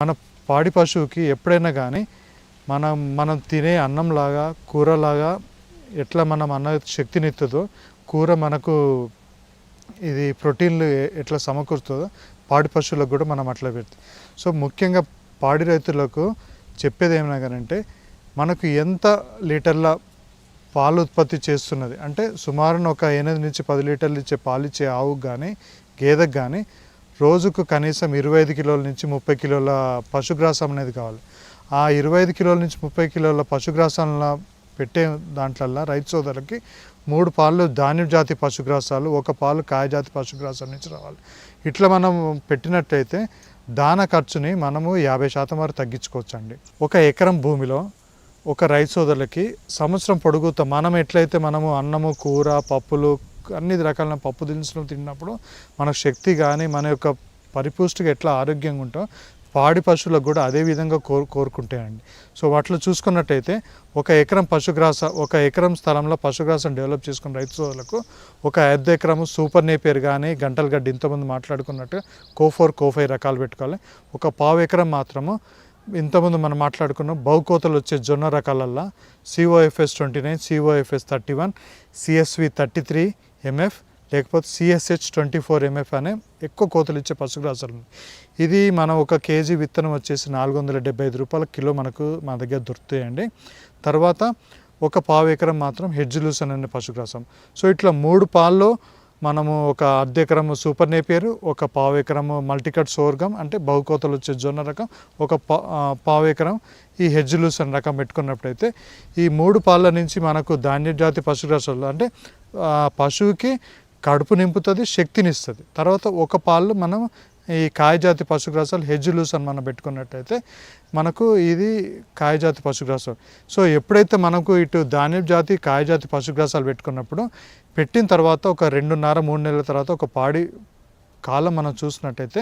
మన పాడి పశువుకి ఎప్పుడైనా కానీ మనం మనం తినే అన్నంలాగా కూరలాగా ఎట్లా మనం అన్న శక్తినిస్తుందో కూర మనకు ఇది ప్రోటీన్లు ఎట్లా సమకూరుతుందో పాడి పశువులకు కూడా మనం అట్లా పెడతాం. సో ముఖ్యంగా పాడి రైతులకు చెప్పేది ఏమైనా కానీ అంటే మనకు ఎంత లీటర్ల పాలు ఉత్పత్తి చేస్తున్నది? అంటే సుమారున ఒక ఎనిమిది నుంచి పది లీటర్లు ఇచ్చే పాలు ఇచ్చే ఆవుకు కానీ గేదెకు కానీ రోజుకు కనీసం ఇరవై ఐదు కిలోల నుంచి ముప్పై కిలోల పశుగ్రాసం అనేది కావాలి. ఆ ఇరవై ఐదు కిలోల నుంచి ముప్పై కిలోల పశుగ్రాసాలను పెట్టే దాంట్లల్లో రైతు సోదరులకి మూడు పాలు ధాన్యం జాతి పశుగ్రాసాలు ఒక పాలు కాయజాతి పశుగ్రాసం నుంచి రావాలి. ఇట్లా మనం పెట్టినట్టయితే దాన ఖర్చుని మనము యాభై శాతం వరకు తగ్గించుకోవచ్చండి. ఒక ఎకరం భూమిలో ఒక రైతు సోదరులకి సంవత్సరం పొడుగుతా మనం ఎట్లయితే మనము అన్నము కూర పప్పులు అన్ని రకాల పప్పు దినుసులు తిన్నప్పుడు మనకు శక్తి కానీ మన యొక్క పరిపుష్టిగా ఎట్లా ఆరోగ్యంగా ఉంటాం పాడి పశువులకు కూడా అదే విధంగా కోరు కోరుకుంటాయండి. సో వాటిలో చూసుకున్నట్టయితే ఒక ఎకరం పశుగ్రాస ఒక ఎకరం స్థలంలో పశుగ్రాసం డెవలప్ చేసుకున్న రైతు సోదరులకు ఒక అర్ధ ఎకరము సూపర్ నేపేర్ కానీ గంటలు గడ్డి ఇంతమంది మాట్లాడుకున్నట్టు కోఫోర్ కోఫై రకాలు పెట్టుకోవాలి. ఒక పావు ఎకరం మాత్రము ఇంతకుముందు మనం మాట్లాడుకున్నాం బహుకోతలు వచ్చే జొన్న రకాలల్లో COFS twenty nine COFS thirty one CSV thirty three MF లేకపోతే సిఎస్హెచ్ ట్వంటీ ఫోర్ ఎంఎఫ్ అనే ఎక్కువ కోతలు ఇచ్చే పశుగ్రాసాలు ఉన్నాయి. ఇది మనం ఒక కేజీ విత్తనం వచ్చేసి నాలుగు వందల డెబ్బై ఐదు రూపాయల కిలో మనకు మా దగ్గర దొరుకుతాయండి. తర్వాత ఒక పావు ఎకరం మాత్రం హెడ్జ్లూసన్ అనే పశుగ్రాసం. సో ఇట్లా మూడు పాల్లో మనము ఒక అర్ధ ఎకరము సూపర్ నేపియర్ ఒక పావు ఎకరము మల్టీకట్ సోర్గం అంటే బహుకోతలు వచ్చే జొన్న రకం ఒక పా పావు ఎకరం ఈ హెడ్జ్ లూసన్ రకం పెట్టుకున్నప్పుడైతే ఈ మూడు పాల నుంచి మనకు ధాన్య జాతి పశుగ్రాసాలు అంటే పశువుకి కడుపు నింపుతుంది శక్తినిస్తుంది. తర్వాత ఒక పాలు మనం ఈ కాయజాతి పశుగ్రాసాలు హెడ్జ్ అని మనం పెట్టుకున్నట్టయితే మనకు ఇది కాయజాతి పశుగ్రాసం. సో ఎప్పుడైతే మనకు ఇటు ధాన్యం జాతి కాయజాతి పశుగ్రాసాలు పెట్టుకున్నప్పుడు పెట్టిన తర్వాత ఒక రెండున్నర మూడు నెలల తర్వాత ఒక పాడి కాలం మనం చూసినట్టయితే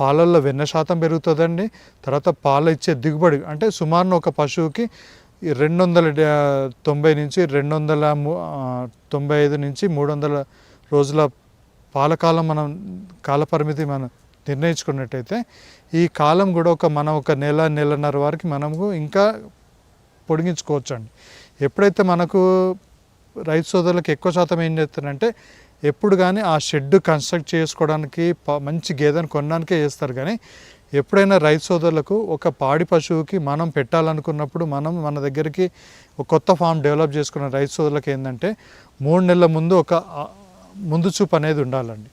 పాలల్లో వెన్న శాతం పెరుగుతుందండి. తర్వాత పాలు ఇచ్చే దిగుబడి అంటే సుమారున ఒక పశువుకి రెండు వందల తొంభై నుంచి రెండు వందల తొంభై ఐదు నుంచి మూడు వందల రోజుల పాలకాలం మనం కాలపరిమితి మనం నిర్ణయించుకున్నట్టయితే ఈ కాలం కూడా ఒక మనం ఒక నెల నెలన్నర వరకు మనము ఇంకా పొడిగించుకోవచ్చు అండి ఎప్పుడైతే మనకు రైతు సోదరులకు ఎక్కువ శాతం ఏం చేస్తారంటే ఎప్పుడు కానీ ఆ షెడ్ కన్స్ట్రక్ట్ చేసుకోవడానికి ప- మంచి గేదెను కొనడానికే చేస్తారు. కానీ ఎప్పుడైనా రైతు సోదరులకు ఒక పాడి పశువుకి మనం పెట్టాలనుకున్నప్పుడు మనం మన దగ్గరికి ఒక కొత్త ఫామ్ డెవలప్ చేసుకున్న రైతు సోదరులకు ఏంటంటే మూడు నెలల ముందు ఒక ముందు చూపు అనేది ఉండాలండి.